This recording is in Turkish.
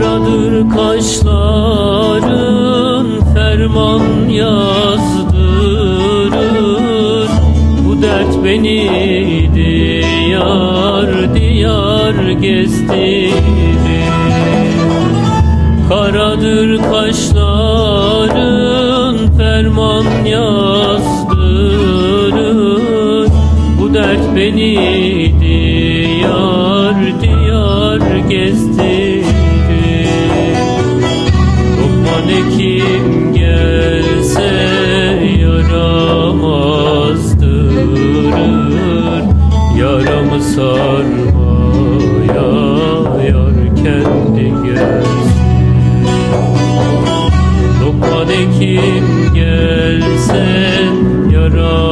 Karadır kaşların ferman yazdırır. Bu dert beni diyar diyar gezdirir Karadır kaşların ferman yazdırır. Bu dert beni diyar diyar gezdirir Hekim gelse yaramazdırır Yaramı sarmaya yar kendi gelsin. Lokman hekim gelse yara